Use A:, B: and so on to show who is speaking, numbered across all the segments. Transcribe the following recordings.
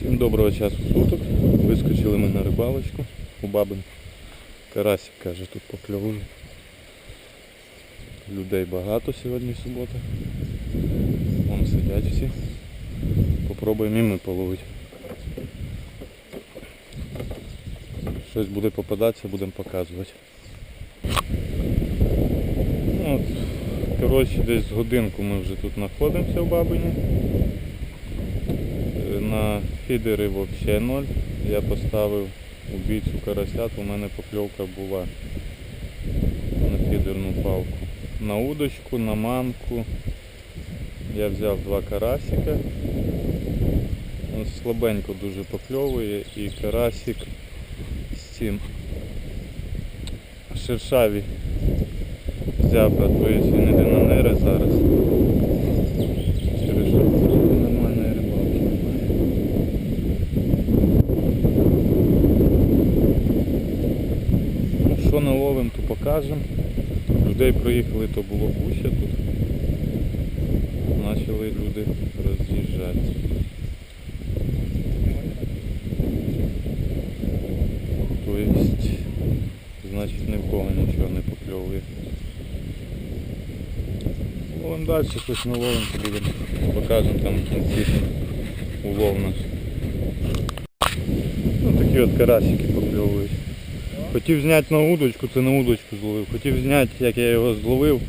A: Всім доброго часу суток. Вискочили ми на рибалочку у бабин. Карасик каже, тут покльовує. Людей багато сьогодні субота. Вон сидять всі. Попробуємо і ми половити. Щось буде попадатися, будемо показувати. Ну, от, коротше, десь годинку ми вже тут знаходимося в Бабині. Фідери взагалі ноль. Я поставив убійцю карасят, у мене покльовка була на фідерну палку. На удочку, на манку. Я взяв два карасика. Ось Слабенько дуже покльовує і карасик з цим шершаві зябра, тобто він іде на що покажемо. Людей проїхали, то було гуще тут. Почали люди роз'їжджати. Тобто, значить ні в кого нічого не покльовує. Ловимо далі, щось наловимо, будемо покажемо там кінці улов наш. Ну такі от карасики покльовують. Хотів зняти на удочку, це на удочку зловив. Хотів зняти, як я його зловив,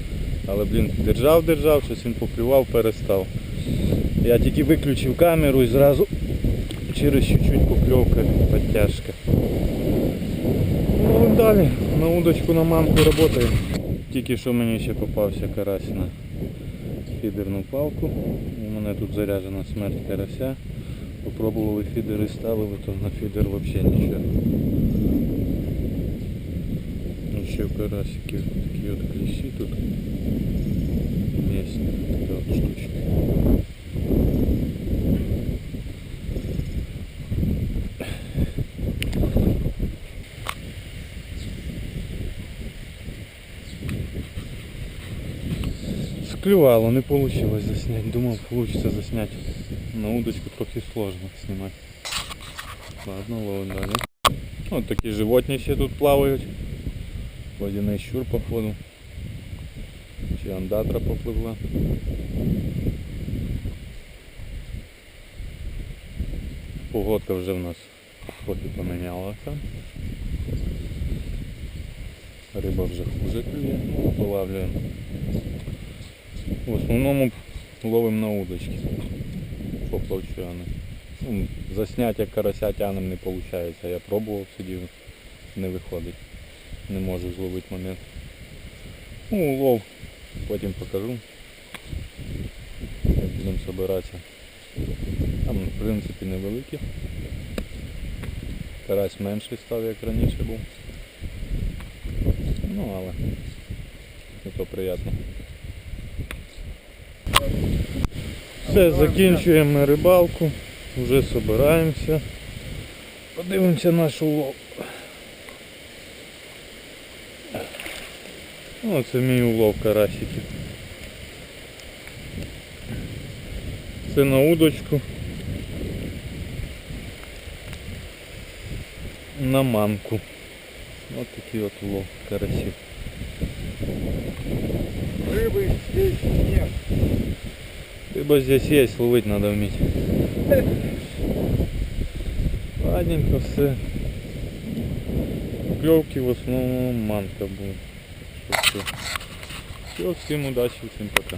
A: але блін, держав, держав, щось він поклював, перестав. Я тільки виключив камеру і зразу через чуть-чуть покльовка підтяжка. Ну далі, на удочку на манку працюємо. Тільки що мені ще попався карась на фідерну палку. У мене тут заряджена смерть карася. Попробували фідери ставили, то на фідер взагалі нічого. Ну, ще в карасиків такі от кліщі тут. Місні, така от штучка. Склювало, не вийшло заснять. Думав, вийде заснять. На удочку трохи сложно знімати. Ладно, ловим далі. Ось такі животні ще тут плавають. Водяний щур походу. Чи андатра попливла. Погодка вже в нас трохи помінялася. Риба вже хуже клює, ну, полавлюємо. В основному ловимо на удочки. Поплавчани. Ну, заснять як карася тянем не виходить. Я пробував сидів, не виходить. Не можу зловити момент. Ну, улов, потім покажу. Як будемо збиратися. Там в принципі невеликі. Карась менший став, як раніше був. Ну але і то приємно. Все, закінчуємо рибалку, вже збираємося. Подивимося наш улов. Оце мій улов карасиків. Це на удочку. На манку. Ось такий от улов карасів.
B: Рыбы здесь нет.
A: Рыба здесь есть, ловить надо уметь. Ладненько все. Клевки в основному манка будет. Все, всем удачи, всем пока.